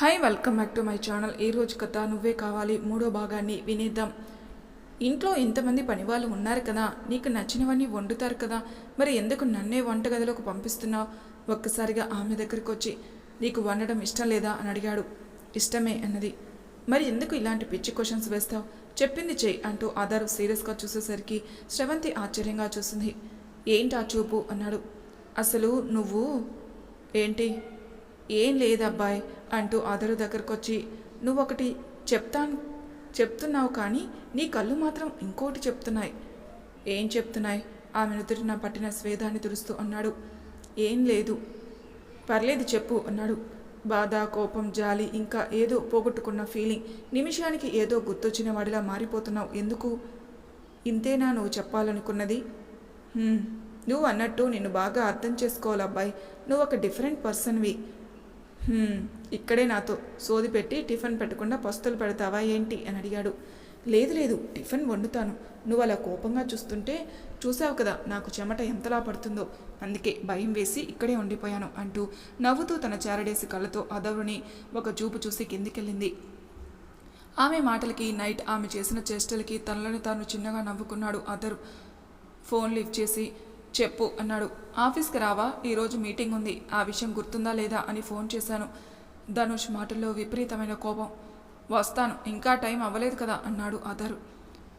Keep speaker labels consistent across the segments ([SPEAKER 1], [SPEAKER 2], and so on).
[SPEAKER 1] Hi welcome back to my channel. ఈ రోజు కథ నువ్వే కావాలి మూడో భాగాన్ని వినేద్దాం. ఇంట్లో ఇంతమంది పనివాళ్ళు ఉన్నారు కదా నీకు నచ్చినవన్నీ వండుతారు కదా మరి ఎందుకు నన్నే వంటగదిలోకి పంపిస్తున్నావు? ఒక్కసారిగా ఆమె దగ్గరికి వచ్చి నీకు వండడం ఇష్టం లేదా అని అడిగాడు. ఇష్టమే అన్నది. మరి ఎందుకు ఇలాంటి పిచ్చి క్వశ్చన్స్ వేస్తావు? చెప్పింది చెయ్యి అంటూ ఆధార్ సీరియస్గా చూసేసరికి శ్రవంతి ఆశ్చర్యంగా చూసింది. ఏంటి ఆ చూపు? అన్నాడు. అసలు నువ్వు ఏంటి? ఏం లేదబ్బాయ్ అంటూ అదరు దగ్గరకు వచ్చి నువ్వు ఒకటి చెప్తాను చెప్తున్నావు కానీ నీ కళ్ళు మాత్రం ఇంకోటి చెప్తున్నాయి. ఏం చెప్తున్నాయి? ఆమె నుదుటిన పట్టిన స్వేదాన్ని తుడుస్తూ అన్నాడు. ఏం లేదు. పర్లేదు చెప్పు అన్నాడు. బాధ కోపం జాలి ఇంకా ఏదో పోగొట్టుకున్న ఫీలింగ్ నిమిషానికి ఏదో గుర్తొచ్చిన వాడిలా మారిపోతున్నావు. ఎందుకు? ఇంతేనా నువ్వు చెప్పాలనుకున్నది? నువ్వు అన్నట్టు నిన్ను బాగా అర్థం చేసుకోవాలి అబ్బాయి నువ్వు ఒక డిఫరెంట్ పర్సన్వి. ఇక్కడే నాతో సోది పెట్టి టిఫిన్ పెట్టకుండా పస్తులు పెడతావా ఏంటి అని అడిగాడు. లేదు లేదు టిఫిన్ వండుతాను. నువ్వు అలా కోపంగా చూస్తుంటే చూసావు కదా నాకు చెమట ఎంతలా పడుతుందో. అందుకే భయం వేసి ఇక్కడే ఉండిపోయాను అంటూ నవ్వుతూ తన చారడేసి కళ్ళతో అదవుని ఒక చూపు చూసి కిందికెళ్ళింది. ఆమె మాటలకి నైట్ ఆమె చేసిన చేష్టలకి తనలను తాను చిన్నగా నవ్వుకున్నాడు అదరు ఫోన్ లిఫ్ట్ చేసి చెప్పు అన్నాడు. ఆఫీస్కి రావా? ఈరోజు మీటింగ్ ఉంది. ఆ విషయం గుర్తుందా లేదా? అని ఫోన్ చేశాను. ధనుష్ మాటల్లో విపరీతమైన కోపం. వస్తాను. ఇంకా టైం అవ్వలేదు కదా? అన్నాడు అధరు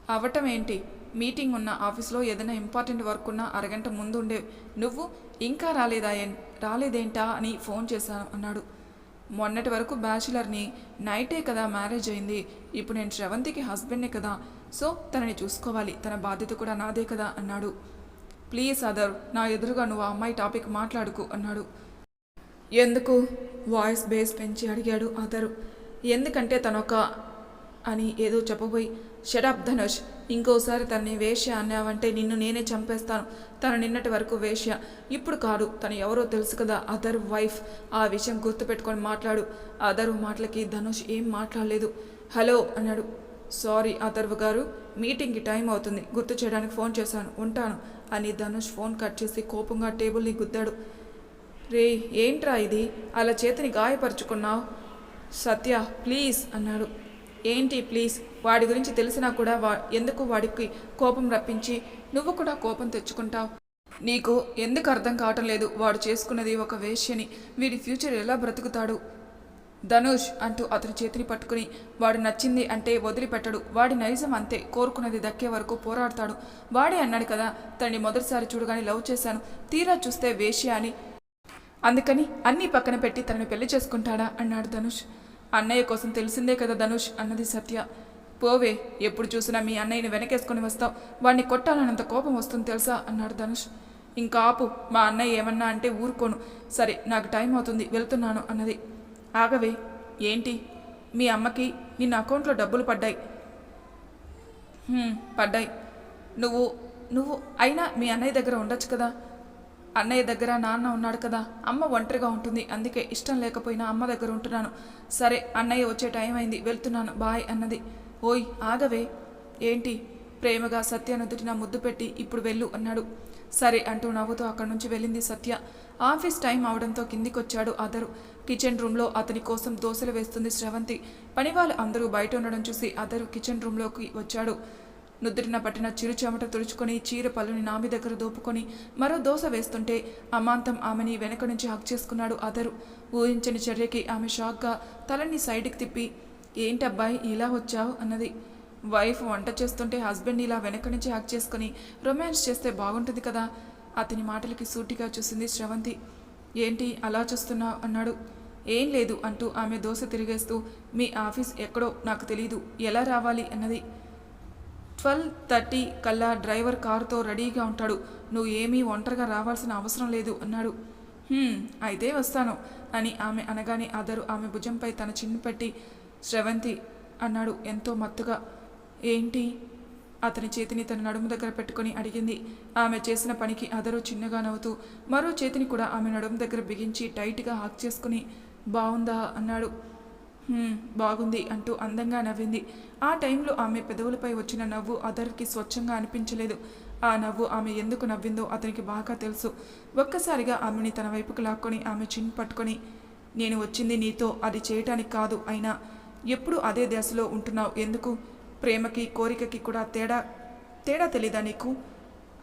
[SPEAKER 1] అవ్వటం ఏంటి? మీటింగ్ ఉన్న ఆఫీస్లో ఏదైనా ఇంపార్టెంట్ వర్క్ ఉన్నా అరగంట ముందు ఉండే నువ్వు ఇంకా రాలేదా ఏం- రాలేదేంటా? అని ఫోన్ చేశాను అన్నాడు. మొన్నటి వరకు బ్యాచులర్ని నైటే కదా మ్యారేజ్ అయింది. ఇప్పుడు నేను శ్రవంతికి హస్బెండ్నే కదా. సో తనని చూసుకోవాలి. తన బాధ్యత కూడా నాదే కదా? అన్నాడు. ప్లీజ్ అదర్ నా ఎదురుగా నువ్వు ఆ అమ్మాయి టాపిక్ మాట్లాడుకు అన్నాడు. ఎందుకు? వాయిస్ బేస్ పెంచి అడిగాడు అదరు ఎందుకంటే తనొక అని ఏదో చెప్పబోయి షడప్ ధనుష్. ఇంకోసారి తనని వేష్య అన్నావంటే నిన్ను నేనే చంపేస్తాను. తను నిన్నటి వరకు వేష్య ఇప్పుడు కాదు తను ఎవరో తెలుసు కదా అదర్ వైఫ్. ఆ విషయం గుర్తుపెట్టుకొని మాట్లాడు. అదరు మాటలకి ధనుష్ ఏం మాట్లాడలేదు. హలో అన్నాడు. సారీ అథర్వ్ గారు. మీటింగ్కి టైం అవుతుంది. గుర్తు చేయడానికి ఫోన్ చేశాను. ఉంటాను. అని ధనుష్ ఫోన్ కట్ చేసి కోపంగా టేబుల్ని గుద్దాడు. రే ఏంట్రా ఇది? అలా చేతిని గాయపరుచుకున్నావు? సత్య ప్లీజ్ అన్నాడు. ఏంటి ప్లీజ్? వాడి గురించి తెలిసినా కూడా వా ఎందుకు వాడికి కోపం రప్పించి నువ్వు కూడా కోపం తెచ్చుకుంటావు? నీకు ఎందుకు అర్థం కావటం లేదు. వాడు చేసుకున్నది ఒక వేష్యని వీడి ఫ్యూచర్ ఎలా బ్రతుకుతాడు? ధనుష్ అంటూ అతని చేతిని పట్టుకుని వాడు నచ్చింది అంటే వదిలిపెట్టడు. వాడి నైజం అంతే. కోరుకున్నది దక్కే వరకు పోరాడతాడు. వాడే అన్నాడు కదా తనని మొదటిసారి చూడగానే లవ్ చేశాను. తీరా చూస్తే వేష్య అని. అందుకని అన్నీ పక్కన పెట్టి తనని పెళ్ళి చేసుకుంటాడా అన్నాడు ధనుష్. అన్నయ్య కోసం తెలిసిందే కదా ధనుష్ అన్నది సత్య. పోవే. ఎప్పుడు చూసినా మీ అన్నయ్యని వెనకేసుకొని వస్తావు. వాడిని కొట్టాలన్నంత కోపం వస్తుంది తెలుసా అన్నాడు ధనుష్. ఇంకా ఆపు. మా అన్నయ్య ఏమన్నా అంటే ఊరుకోను. సరే నాకు టైం అవుతుంది. వెళ్తున్నాను అన్నది. ఆగవే ఏంటి? మీ అమ్మకి నిన్న అకౌంట్లో డబ్బులు పడ్డాయి. పడ్డాయి. నువ్వు నువ్వు అయినా మీ అన్నయ్య దగ్గర ఉండొచ్చు కదా? అన్నయ్య దగ్గర నాన్న ఉన్నాడు కదా? అమ్మ ఒంటరిగా ఉంటుంది. అందుకే ఇష్టం లేకపోయినా అమ్మ దగ్గర ఉంటున్నాను. సరే అన్నయ్య వచ్చే టైం అయింది. వెళ్తున్నాను. బాయ్ అన్నది. ఓయ్ ఆగవే. ఏంటి? ప్రేమగా సత్యనుదుటి నా ముద్దు పెట్టి ఇప్పుడు వెళ్ళు అన్నాడు. సరే అంటూ నవ్వుతూ అక్కడి నుంచి వెళ్ళింది సత్య. ఆఫీస్ టైం అవడంతో కిందికొచ్చాడు అదరు. కిచెన్ రూమ్లో అతని కోసం దోశలు వేస్తుంది శ్రవంతి. పనివాళ్ళు అందరూ బయట ఉండడం చూసి అదరు కిచెన్ రూమ్లోకి వచ్చాడు. నుద్రిన పట్టిన చిరు చెమట తుడుచుకొని చీర పళ్ళుని నామి దగ్గర దోపుకొని మరో దోశ వేస్తుంటే అమాంతం ఆమెని వెనక నుంచి హక్ చేసుకున్నాడు అదరు ఊహించని చర్యకి ఆమె షాక్గా తలని సైడ్కి తిప్పి ఏంటబ్బాయి ఇలా వచ్చావు? అన్నది. వైఫ్ వంట చేస్తుంటే హస్బెండ్ ఇలా వెనక నుంచి హక్ చేసుకుని రొమాన్స్ చేస్తే బాగుంటుంది కదా? అతని మాటలకి సూటిగా చూసింది శ్రవంతి. ఏంటి అలా చూస్తున్నావు? అన్నాడు. ఏం లేదు అంటూ ఆమె దోశ తిరిగేస్తూ మీ ఆఫీస్ ఎక్కడో నాకు తెలీదు. ఎలా రావాలి? అన్నది. ట్వెల్వ్ థర్టీ కల్లా డ్రైవర్ కారుతో రెడీగా ఉంటాడు. నువ్వు ఏమీ ఒంటరిగా రావాల్సిన అవసరం లేదు అన్నాడు. అయితే వస్తాను అని ఆమె అనగానే అదరు ఆమె భుజంపై తన చిన్ను పెట్టి శ్రవంతి అన్నాడు ఎంతో మత్తుగా. ఏంటి? అతని చేతిని తన నడుము దగ్గర పెట్టుకొని అడిగింది. ఆమె చేసిన పనికి అదరు చిన్నగా నవ్వుతూ మరో చేతిని కూడా ఆమె నడుము దగ్గర బిగించి టైట్గా హాక్ చేసుకుని బాగుందా అన్నాడు. బాగుంది అంటూ అందంగా నవ్వింది. ఆ టైంలో ఆమె పెదవులపై వచ్చిన నవ్వు అదర్కి స్వచ్ఛంగా అనిపించలేదు. ఆ నవ్వు ఆమె ఎందుకు నవ్విందో అతనికి బాగా తెలుసు. ఒక్కసారిగా ఆమెని తన వైపుకు లాక్కొని ఆమె చిన్ పట్టుకొని నేను వచ్చింది నీతో అది చేయటానికి కాదు అయినా ఎప్పుడు అదే దశలో ఉంటున్నావు ఎందుకు? ప్రేమకి కోరికకి కూడా తేడా తేడా తెలీదా నీకు?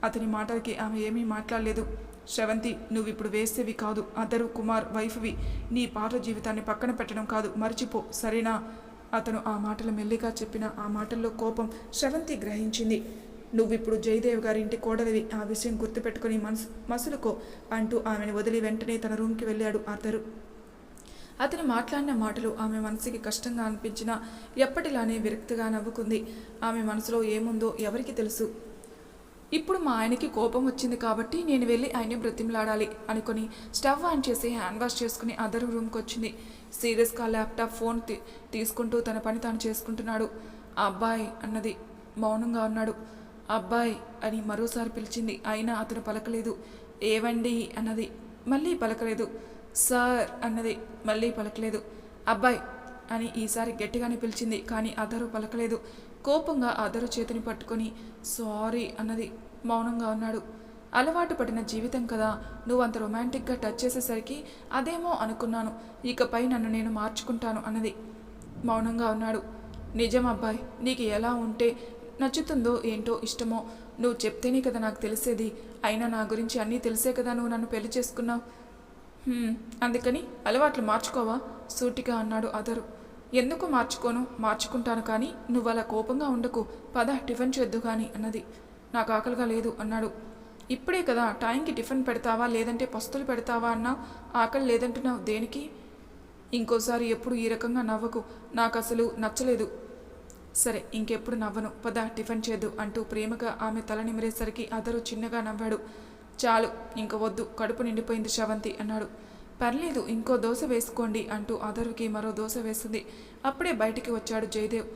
[SPEAKER 1] అతని మాటలకి ఆమె ఏమీ మాట్లాడలేదు. శ్రవంతి నువ్వు ఇప్పుడు వేసేవి కాదు. అదరు కుమార్ వైఫ్వి. నీ పాత జీవితాన్ని పక్కన పెట్టడం కాదు. మర్చిపో. సరేనా? అతను ఆ మాటలు మెల్లిగా చెప్పిన ఆ మాటల్లో కోపం శ్రవంతి గ్రహించింది. నువ్విప్పుడు జయదేవ్ గారి ఇంటి కోడలివి. ఆ విషయం గుర్తుపెట్టుకుని మనసు మసులుకో అంటూ ఆమెను వదిలి వెంటనే తన రూమ్కి వెళ్ళాడు అతరు అతను మాట్లాడిన మాటలు ఆమె మనసుకి కష్టంగా అనిపించినా ఎప్పటిలానే విరక్తిగా నవ్వుకుంది. ఆమె మనసులో ఏముందో ఎవరికి తెలుసు? ఇప్పుడు మా ఆయనకి కోపం వచ్చింది కాబట్టి నేను వెళ్ళి ఆయన్ని బ్రతిమలాడాలి అనుకుని స్టవ్ ఆన్ చేసి హ్యాండ్ వాష్ చేసుకుని అదర్ రూమ్కి వచ్చింది. సీరియస్గా ల్యాప్టాప్ ఫోన్ తీ- తీసుకుంటూ తన పని తాను చేసుకుంటున్నాడు. ఆ అబ్బాయి అన్నది మౌనంగా ఉన్నాడు. అబ్బాయి అని మరోసారి పిలిచింది. అయినా అతను పలకలేదు. ఏవండి అన్నది. మళ్ళీ పలకలేదు. సార్ అన్నది. మళ్ళీ పలకలేదు. అబ్బాయి అని ఈసారి గట్టిగానే పిలిచింది కానీ అదరు పలకలేదు. కోపంగా అదరు చేతిని పట్టుకొని సారీ అన్నది మౌనంగా ఉన్నాడు అలవాటు పడిన జీవితం కదా నువ్వు అంత రొమాంటిక్గా టచ్ చేసేసరికి అదేమో అనుకున్నాను. ఇకపై నన్ను నేను మార్చుకుంటాను అన్నది మౌనంగా ఉన్నాడు నిజం అబ్బాయి నీకు ఎలా ఉంటే నచ్చుతుందో ఏంటో ఇష్టమో. నువ్వు చెప్తేనే కదా నాకు తెలిసేది. అయినా నా గురించి అన్నీ తెలిసే కదా నువ్వు నన్ను పెళ్ళి చేసుకున్నావు. అందుకని అలవాట్లు మార్చుకోవా? సూటిగా అన్నాడు అదరు. ఎందుకు మార్చుకోను? మార్చుకుంటాను కానీ నువ్వు అలా కోపంగా ఉండకు. పద టిఫిన్ చేద్దు కానీ అన్నది. నాకు ఆకలిగా లేదు అన్నాడు. ఇప్పుడే కదా టైంకి టిఫిన్ పెడతావా? లేదంటే పస్తులు పెడతావా అన్నా? ఆకలి లేదంటున్నావు దేనికి? ఇంకోసారి ఎప్పుడు ఈ రకంగా నవ్వకు. నాకు అసలు నచ్చలేదు. సరే ఇంకెప్పుడు నవ్వను. పద టిఫిన్ చేద్దు అంటూ ప్రేమగా ఆమె తల నిమిరేసరికి అదరు చిన్నగా నవ్వాడు. చాలు ఇంక వద్దు కడుపు నిండిపోయింది శ్రవంతి అన్నాడు. పర్లేదు ఇంకో దోశ వేసుకోండి అంటూ అదరుకి మరో దోశ వేసింది. అప్పుడే బయటికి వచ్చాడు జయదేవ్.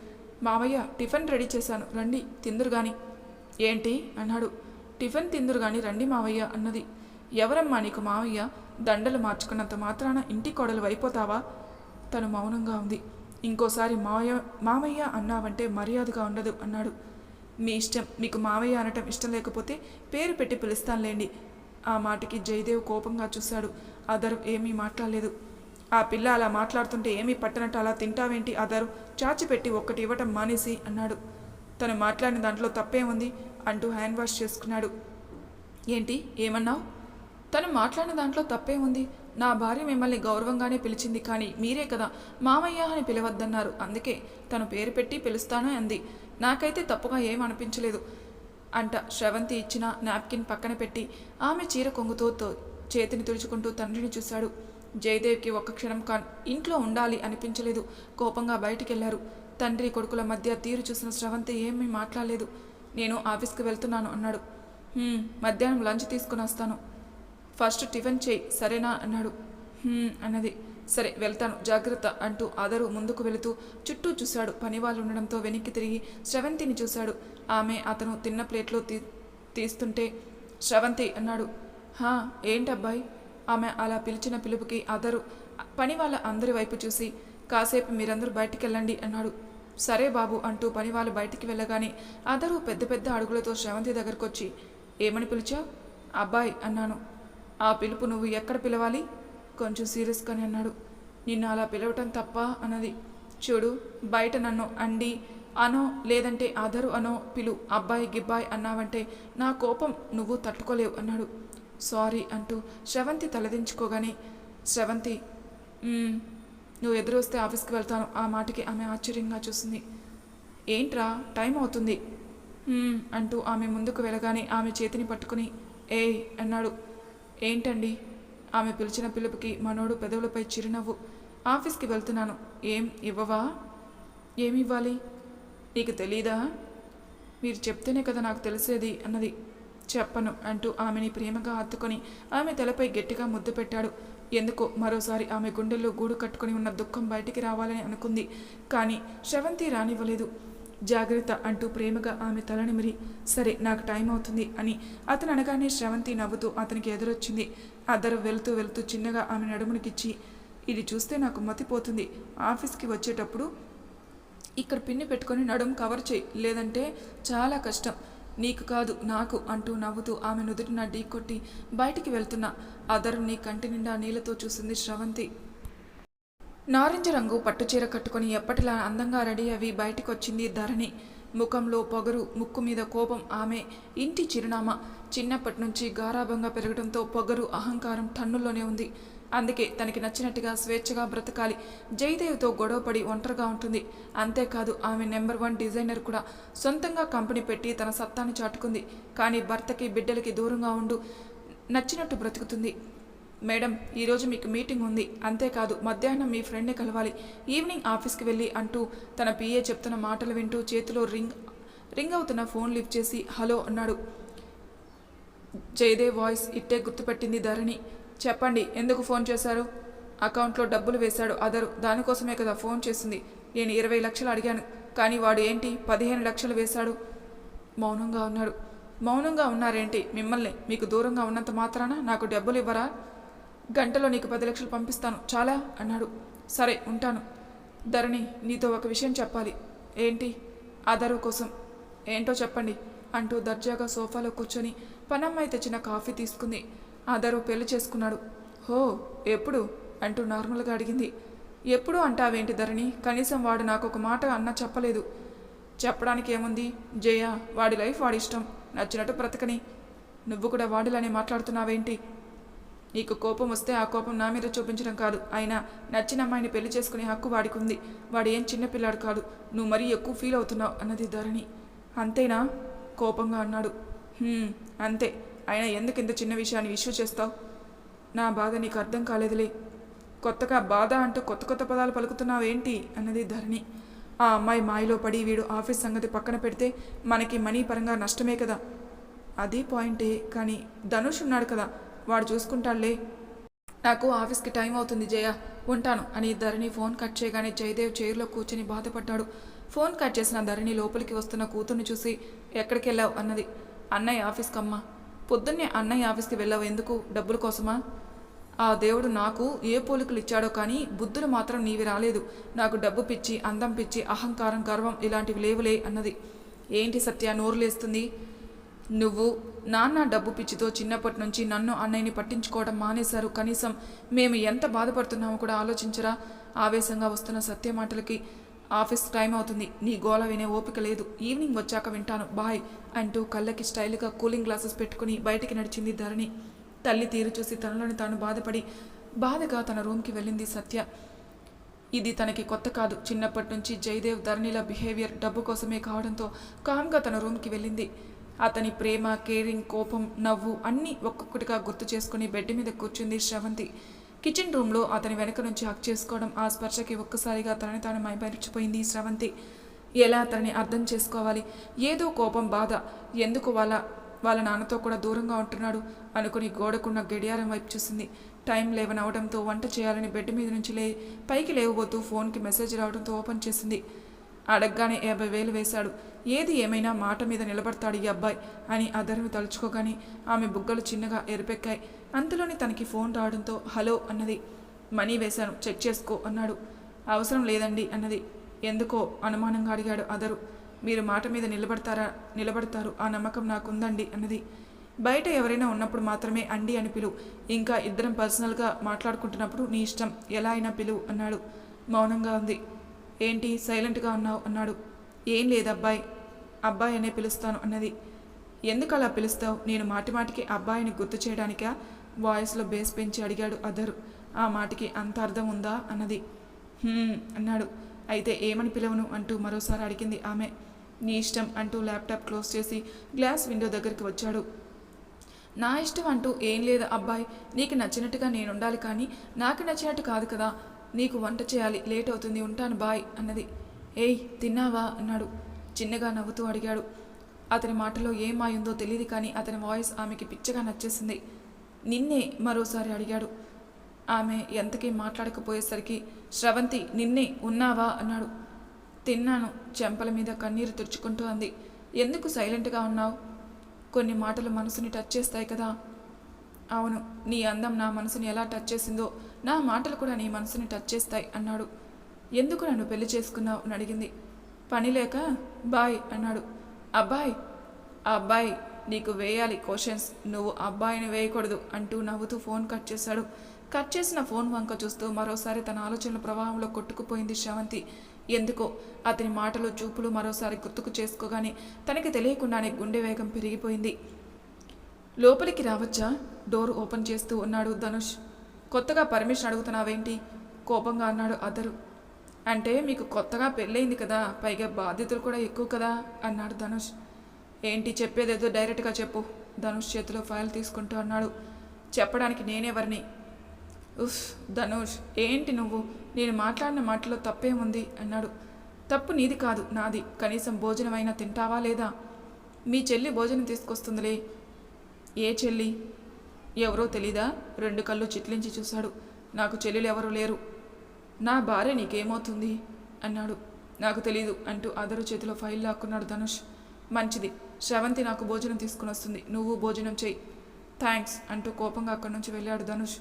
[SPEAKER 1] మావయ్య టిఫిన్ రెడీ చేశాను రండి తిందురు గాని. ఏంటి? అన్నాడు. టిఫిన్ తిందురు గాని రండి మావయ్య అన్నది. ఎవరమ్మా నీకు మావయ్య? దండలు మార్చుకున్నంత మాత్రాన ఇంటి కోడలు అయిపోతావా? తను మౌనంగా ఉంది. ఇంకోసారి మావయ్య మామయ్య అన్నావంటే మర్యాదగా ఉండదు అన్నాడు. మీ ఇష్టం మీకు మావయ్య అనటం ఇష్టం లేకపోతే పేరు పెట్టి పిలుస్తానులేండి. ఆ మాటకి జయదేవ్ కోపంగా చూశాడు. అదరు ఏమీ మాట్లాడలేదు. ఆ పిల్ల అలా మాట్లాడుతుంటే ఏమీ పట్టనట్టు అలా తింటావేంటి అదరు చాచిపెట్టి ఒక్కటి ఇవ్వటం మానేసి అన్నాడు. తను మాట్లాడిన దాంట్లో తప్పే ఉంది అంటూ హ్యాండ్ వాష్ చేసుకున్నాడు. ఏంటి? ఏమన్నావు? తను మాట్లాడిన దాంట్లో తప్పే ఉంది. నా భార్య మిమ్మల్ని గౌరవంగానే పిలిచింది కానీ మీరే కదా మామయ్య అని పిలవద్దన్నారు. అందుకే తను పేరు పెట్టి పిలుస్తాను అంది. నాకైతే తప్పుగా ఏం అనిపించలేదు అంట శ్రవంతి ఇచ్చిన నాప్కిన్ పక్కన పెట్టి ఆమె చీర కొంగుతో చేతిని తుడుచుకుంటూ తండ్రిని చూశాడు. జయదేవ్కి ఒక్క క్షణం కా ఇంట్లో ఉండాలి అనిపించలేదు. కోపంగా బయటికెళ్ళారు. తండ్రి కొడుకుల మధ్య తీరు చూసిన శ్రవంతి ఏమీ మాట్లాడలేదు. నేను ఆఫీస్కి వెళ్తున్నాను అన్నాడు. మధ్యాహ్నం లంచ్ తీసుకుని వస్తాను. ఫస్ట్ టిఫిన్ చేయి సరేనా? అన్నాడు. అన్నది. సరే వెళ్తాను. జాగ్రత్త అంటూ అదరు ముందుకు వెళుతూ చుట్టూ చూశాడు. పనివాళ్ళు ఉండడంతో వెనక్కి తిరిగి శ్రవంతిని చూశాడు. ఆమె అతను తిన్న ప్లేట్లో తీ తీస్తుంటే శ్రవంతి అన్నాడు హా ఏంటబ్బాయి? ఆమె అలా పిలిచిన పిలుపుకి అదరు పని వాళ్ళ అందరి వైపు చూసి కాసేపు మీరందరూ బయటికి వెళ్ళండి అన్నాడు. సరే బాబు అంటూ పని వాళ్ళు బయటికి వెళ్ళగానే అదరు పెద్ద పెద్ద అడుగులతో శ్రవంతి దగ్గరకు వచ్చి ఏమని పిలిచావు? అబ్బాయి అన్నాను. ఆ పిలుపు నువ్వు ఎక్కడ పిలవాలి? కొంచెం సీరియస్గానే అన్నాడు. నిన్ను అలా పిలవటం తప్ప అన్నది. చూడు బయట నన్ను అండి అనో లేదంటే అదరు అనో పిలు అబ్బాయి గిబ్బాయి అన్నావంటే నా కోపం నువ్వు తట్టుకోలేవు అన్నాడు. సారీ అంటూ శ్రవంతి తలదించుకోగానే శ్రవంతి నువ్వు ఎదురు వస్తే ఆఫీస్కి వెళ్తాను. ఆ మాటకి ఆమె ఆశ్చర్యంగా చూసింది. ఏంట్రా టైం అవుతుంది. అంటూ ఆమె ముందుకు వెళ్ళగానే ఆమె చేతిని పట్టుకుని ఏ అన్నాడు. ఏంటండి? ఆమె పిలిచిన పిలుపుకి మనోడు పెదవులపై చిరునవ్వు. ఆఫీస్కి వెళ్తున్నాను. ఏం ఇవ్వవా? ఏమివ్వాలి నీకు తెలీదా? మీరు చెప్తేనే కదా నాకు తెలిసేది అన్నది. చెప్పను అంటూ ఆమెని ప్రేమగా హత్తుకొని ఆమె తలపై గట్టిగా ముద్దు పెట్టాడు. ఎందుకో మరోసారి ఆమె గుండెల్లో గూడు కట్టుకొని ఉన్న దుఃఖం బయటికి రావాలని అనుకుంది. కానీ శ్రవంతి రానివ్వలేదు. జాగ్రత్త అంటూ ప్రేమగా ఆమె తలనిమిరి సరే నాకు టైం అవుతుంది అని అతను అనగానే శ్రవంతి నవ్వుతూ అతనికి ఎదురొచ్చింది. అద్దరు వెళ్తూ వెళ్తూ చిన్నగా ఆమె నడుమునికిచ్చి ఇది చూస్తే నాకు మతిపోతుంది. ఆఫీస్కి వచ్చేటప్పుడు ఇక్కడ పిన్ని పెట్టుకొని నడుము కవర్ చేయి. లేదంటే చాలా కష్టం. నీకు కాదు నాకు అంటూ నవ్వుతూ ఆమె నుదుటిన ఢీకొట్టి బయటికి వెళ్తున్నా. అదరు నీ కంటి నిండా నీళ్ళతో చూసింది శ్రవంతి. నారింజ రంగు పట్టుచీర కట్టుకొని ఎప్పటిలా అందంగా రెడీ అవి బయటికొచ్చింది ధరణి. ముఖంలో పొగరు ముక్కు మీద కోపం ఆమె ఇంటి చిరునామా. చిన్నప్పటి నుంచి గారాభంగా పెరగడంతో పొగరు అహంకారం తన్నుల్లోనే ఉంది. అందుకే తనకి నచ్చినట్టుగా స్వేచ్ఛగా బ్రతకాలి. జయదేవ్తో గొడవపడి ఒంటరిగా ఉంటుంది. అంతేకాదు ఆమె నెంబర్ వన్ డిజైనర్ కూడా. సొంతంగా కంపెనీ పెట్టి తన సత్తాన్ని చాటుకుంది. కానీ భర్తకి బిడ్డలకి దూరంగా ఉండు నచ్చినట్టు బ్రతుకుతుంది. మేడం ఈరోజు మీకు మీటింగ్ ఉంది. అంతేకాదు మధ్యాహ్నం మీ ఫ్రెండ్ని కలవాలి. ఈవినింగ్ ఆఫీస్కి వెళ్ళి అంటూ తన పిఏ చెప్తున్న మాటలు వింటూ చేతిలో రింగ్ రింగ్ అవుతున్న ఫోన్ లిఫ్ట్ చేసి హలో అన్నాడు. జయదేవ్ వాయిస్ ఇట్టే గుర్తుపెట్టింది ధరణి. చెప్పండి ఎందుకు ఫోన్ చేశారు? అకౌంట్లో డబ్బులు వేశాడు అదరు. దానికోసమే కదా ఫోన్ చేసింది. నేను ఇరవై లక్షలు అడిగాను. కానీ వాడు ఏంటి? పదిహేను లక్షలు వేశాడు. మౌనంగా ఉన్నాడు. మౌనంగా ఉన్నారేంటి? మిమ్మల్ని? మీకు దూరంగా ఉన్నంత మాత్రాన నాకు డబ్బులు ఇవ్వరా? గంటలో నీకు పది లక్షలు పంపిస్తాను. చాలా? అన్నాడు. సరే ఉంటాను. ధరణి నీతో ఒక విషయం చెప్పాలి. ఏంటి? ఆధారు కోసం. ఏంటో చెప్పండి అంటూ దర్జాగా సోఫాలో కూర్చొని పనమ్మాయి తెచ్చిన కాఫీ తీసుకుంది. ఆధారు పెళ్ళి చేసుకున్నాడు. హో ఎప్పుడు? అంటూ నార్మల్గా అడిగింది. ఎప్పుడు అంటావేంటి ధరణి? కనీసం వాడు నాకు ఒక మాట అన్న చెప్పలేదు. చెప్పడానికి ఏముంది? జయ వాడి లైఫ్ వాడి ఇష్టం. నచ్చినట్టు బ్రతకని. నువ్వు కూడా వాడిలానే మాట్లాడుతున్నావేంటి? నీకు కోపం వస్తే ఆ కోపం నా మీద చూపించడం కాదు. అయినా నచ్చిన అమ్మాయిని పెళ్ళి చేసుకునే హక్కు వాడికి ఉంది వాడు ఏం చిన్నపిల్లాడు కాదు. నువ్వు మరీ ఎక్కువ ఫీల్ అవుతున్నావు అన్నది ధరణి. అంతేనా? కోపంగా అన్నాడు. అంతే. అయినా ఎందుకు ఇంత చిన్న విషయాన్ని ఇష్యూ చేస్తావు? నా బాధ నీకు అర్థం కాలేదులే. కొత్తగా బాధ అంటూ కొత్త కొత్త పదాలు పలుకుతున్నావేంటి? అన్నది ధరణి. ఆ అమ్మాయి మాయలో పడి వీడు ఆఫీస్ సంగతి పక్కన పెడితే మనకి మనీ పరంగా నష్టమే కదా. అది పాయింటే కానీ ధనుష్ ఉన్నాడు కదా. వాడు చూసుకుంటాడులే. నాకు ఆఫీస్కి టైం అవుతుంది జయ. ఉంటాను. అని ధరణి ఫోన్ కట్ చేయగానే జయదేవ్ చైర్లో కూర్చొని బాధపడ్డాడు. ఫోన్ కట్ చేసిన ధరణి లోపలికి వస్తున్న కూతుర్ని చూసి ఎక్కడికి వెళ్ళావు అన్నది. అన్నయ్య ఆఫీస్కి అమ్మా పొద్దున్నే అన్నయ్య ఆఫీస్కి వెళ్ళావు ఎందుకు? డబ్బుల కోసమా? ఆ దేవుడు నాకు ఏ పోలికలు ఇచ్చాడో కానీ బుద్ధులు మాత్రం నీవి రాలేదు. నాకు డబ్బు పిచ్చి అందం పిచ్చి అహంకారం గర్వం ఇలాంటివి లేవులే అన్నది. ఏంటి సత్య? నోరు లేస్తుంది నువ్వు నాన్న డబ్బు పిచ్చితో చిన్నప్పటి నుంచి నన్ను అన్నయ్యని పట్టించుకోవడం మానేశారు. కనీసం మేము ఎంత బాధపడుతున్నామో కూడా ఆలోచించరా? ఆవేశంగా వస్తున్న సత్య మాటలకి ఆఫీస్ టైం అవుతుంది. నీ గోల వినే ఓపిక లేదు. ఈవినింగ్ వచ్చాక వింటాను. బాయ్ అంటూ కళ్ళకి స్టైల్గా కూలింగ్ గ్లాసెస్ పెట్టుకుని బయటికి నడిచింది ధరణి. తల్లి తీరు చూసి తనలోని తాను బాధపడి బాధగా తన రూమ్కి వెళ్ళింది సత్య. ఇది తనకి కొత్త కాదు. చిన్నప్పటి నుంచి జయదేవ్ ధరణిల బిహేవియర్ డబ్బు కోసమే కావడంతో కామ్గా తన రూమ్కి వెళ్ళింది. అతని ప్రేమ కేరింగ్ కోపం నవ్వు అన్నీ ఒక్కొక్కటిగా గుర్తు చేసుకుని బెడ్ మీద కూర్చుంది శ్రవంతి. కిచెన్ రూమ్లో అతని వెనక నుంచి హక్ చేసుకోవడం ఆ స్పర్శకి ఒక్కసారిగా తనని తాను మైపరిచిపోయింది శ్రవంతి. ఎలా తనని అర్థం చేసుకోవాలి? ఏదో కోపం బాధ. ఎందుకు వాళ్ళ వాళ్ళ నాన్నతో కూడా దూరంగా ఉంటున్నాడు? అనుకుని గోడకున్న గడియారం వైపు చూసింది. టైం లేవనవడంతో వంట చేయాలని బెడ్ మీద నుంచి లే పైకి లేవబోతూ ఫోన్కి మెసేజ్ రావడంతో ఓపెన్ చేసింది. అడగగానే యాభై వేలు వేశాడు. ఏది ఏమైనా మాట మీద నిలబడతాడు ఈ అబ్బాయి అని అదరును తలుచుకోగానే ఆమె బుగ్గలు చిన్నగా ఎరుపెక్కాయి. అంతలోనే తనకి ఫోన్ రావడంతో హలో అన్నది. మనీ వేశాను చెక్ చేసుకో అన్నాడు. అవసరం లేదండి అన్నది. ఎందుకో? అనుమానంగా అడిగాడు అదరు. మీరు మాట మీద నిలబడతారా? నిలబడతారు. ఆ నమ్మకం నాకుందండి అన్నది. బయట ఎవరైనా ఉన్నప్పుడు మాత్రమే అండి అని పిలువు ఇంకా ఇద్దరం పర్సనల్గా మాట్లాడుకుంటున్నప్పుడు నీ ఇష్టం. ఎలా అయినా పిలువు అన్నాడు. మౌనంగా ఉంది. ఏంటి సైలెంట్గా ఉన్నావు? అన్నాడు. ఏం లేదు అబ్బాయి అబ్బాయి అనే పిలుస్తాను అన్నది. ఎందుకు అలా పిలుస్తావు? నేను మాటి మాటికి అబ్బాయిని గుర్తు చేయడానికా? వాయిస్లో బేస్ పెంచి అడిగాడు అదరు. ఆ మాటికి అంత అర్థం ఉందా? అన్నది. అన్నాడు. అయితే ఏమని పిలవను? అంటూ మరోసారి అడిగింది ఆమె. నీ ఇష్టం అంటూ ల్యాప్టాప్ క్లోజ్ చేసి గ్లాస్ విండో దగ్గరికి వచ్చాడు. నా ఇష్టం అంటూ ఏం లేదు అబ్బాయి. నీకు నచ్చినట్టుగా నేను ఉండాలి కానీ నాకు నచ్చినట్టు కాదు కదా. నీకు వంట చేయాలి లేట్ అవుతుంది ఉంటాను బాయ్ అన్నది. ఏయ్ తిన్నావా? అన్నాడు. చిన్నగా నవ్వుతూ అడిగాడు. అతని మాటలో ఏమాయిందో తెలియదు కానీ అతని వాయిస్ ఆమెకి పిచ్చగా నచ్చేసింది. నిన్నే మరోసారి అడిగాడు. ఆమె ఎంతకీ మాట్లాడకపోయేసరికి శ్రవంతి నిన్నే ఉన్నావా? అన్నాడు. తిన్నాను చెంపల మీద కన్నీరు తుడుచుకుంటూ అంది. ఎందుకు సైలెంట్గా ఉన్నావు? కొన్ని మాటలు మనసుని టచ్ చేస్తాయి కదా. అవును నీ అందం నా మనసుని ఎలా టచ్ చేసిందో నా మాటలు కూడా నీ మనసుని టచ్ చేస్తాయి అన్నాడు. ఎందుకు నన్ను పెళ్ళి చేసుకున్నావు అని అడిగింది. పని లేక బాయ్ అన్నాడు. అబ్బాయ్ ఆ అబ్బాయి నీకు వేయాలి క్వశ్చన్స్. నువ్వు అబ్బాయిని వేయకూడదు అంటూ నవ్వుతూ ఫోన్ కట్ చేశాడు. కట్ చేసిన ఫోన్ వంక చూస్తూ మరోసారి తన ఆలోచనల ప్రవాహంలో కొట్టుకుపోయింది శ్రవంతి. ఎందుకో అతని మాటలు చూపులు మరోసారి గుర్తుకు చేసుకోగానే తనకి తెలియకుండానే గుండె వేగం పెరిగిపోయింది. లోపలికి రావచ్చా? డోర్ ఓపెన్ చేస్తూ ఉన్నాడు ధనుష్. కొత్తగా పర్మిషన్ అడుగుతున్నావేంటి? కోపంగా అన్నాడు అదరు అంటే మీకు కొత్తగా పెళ్ళయింది కదా పైగా బాధ్యతలు కూడా ఎక్కువ కదా అన్నాడు ధనుష్. ఏంటి చెప్పేదేదో డైరెక్ట్గా చెప్పు ధనుష్ చేతిలో ఫైల్ తీసుకుంటూ అన్నాడు. చెప్పడానికి నేనెవరిని ఉఫ్ ధనుష్ ఏంటి నువ్వు? నేను మాట్లాడిన మాటలో తప్పేముంది? అన్నాడు. తప్పు నీది కాదు నాది. కనీసం భోజనమైనా తింటావా లేదా? మీ చెల్లి భోజనం తీసుకొస్తుందిలే. ఏ చెల్లి? ఎవరో తెలీదా? రెండు కళ్ళు చిట్లించి చూశాడు. నాకు చెల్లెలు ఎవరూ లేరు. నా భార్య నీకేమవుతుంది? అన్నాడు. నాకు తెలీదు అంటూ అదరు చేతిలో ఫైల్ లాక్కున్నాడు ధనుష్. మంచిది. శ్రవంతి నాకు భోజనం తీసుకుని వస్తుంది. నువ్వు భోజనం చెయ్యి థ్యాంక్స్ అంటూ కోపంగా అక్కడి నుంచి వెళ్ళాడు ధనుష్.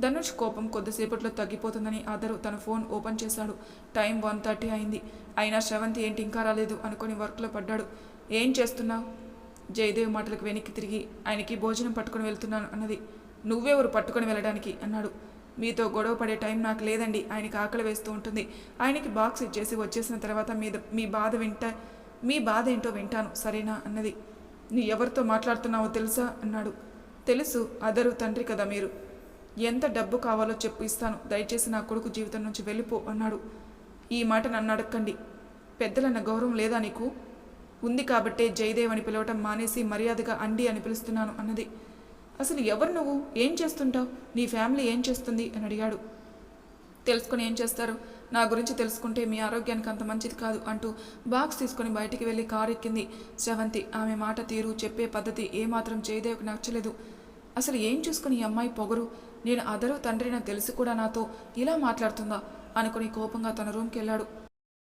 [SPEAKER 1] ధనుష్ కోపం కొద్దిసేపట్లో తగ్గిపోతుందని అదరు తన ఫోన్ ఓపెన్ చేశాడు. టైం వన్ థర్టీ అయింది. అయినా శ్రవంతి ఏంటి ఇంకా రాలేదు అనుకుని వర్క్లో పడ్డాడు. ఏం చేస్తున్నావు? జయదేవ్ మాటలకు వెనక్కి తిరిగి ఆయనకి భోజనం పట్టుకొని వెళ్తున్నాను అన్నది. నువ్వెవరు పట్టుకొని వెళ్ళడానికి? అన్నాడు. మీతో గొడవ పడే టైం నాకు లేదండి. ఆయనకి ఆకలి వేస్తూ ఉంటుంది. ఆయనకి బాక్స్ ఇచ్చేసి వచ్చేసిన తర్వాత మీ మీ బాధ వింట మీ బాధ ఏంటో వింటాను. సరేనా? అన్నది. నీ ఎవరితో మాట్లాడుతున్నావో తెలుసా? అన్నాడు. తెలుసు. అదరు తండ్రి కదా మీరు. ఎంత డబ్బు కావాలో చెప్పు ఇస్తాను. దయచేసి నా కొడుకు జీవితం నుంచి వెళ్ళిపో అన్నాడు. ఈ మాట నన్ను అడక్కండి. పెద్దలన్న గౌరవం లేదా నీకు? ఉంది కాబట్టే జయదేవ్ అని పిలవటం మానేసి మర్యాదగా అండి అని పిలుస్తున్నాను అన్నది. అసలు ఎవరు నువ్వు? ఏం చేస్తుంటావు? నీ ఫ్యామిలీ ఏం చేస్తుంది? అని అడిగాడు. తెలుసుకొని ఏం చేస్తారు? నా గురించి తెలుసుకుంటే మీ ఆరోగ్యానికి అంత మంచిది కాదు అంటూ బాక్స్ తీసుకొని బయటికి వెళ్ళి కారు ఎక్కింది. శ్రవంతి ఆమె మాట తీరు చెప్పే పద్ధతి ఏమాత్రం జయదేవ్కి నచ్చలేదు. అసలు ఏం చూసుకుని ఈ అమ్మాయి పొగరు? నేను అదరు తండ్రిన తెలిసి కూడా నాతో ఇలా మాట్లాడుతుందా? అనుకుని కోపంగా తన రూమ్కి వెళ్ళాడు.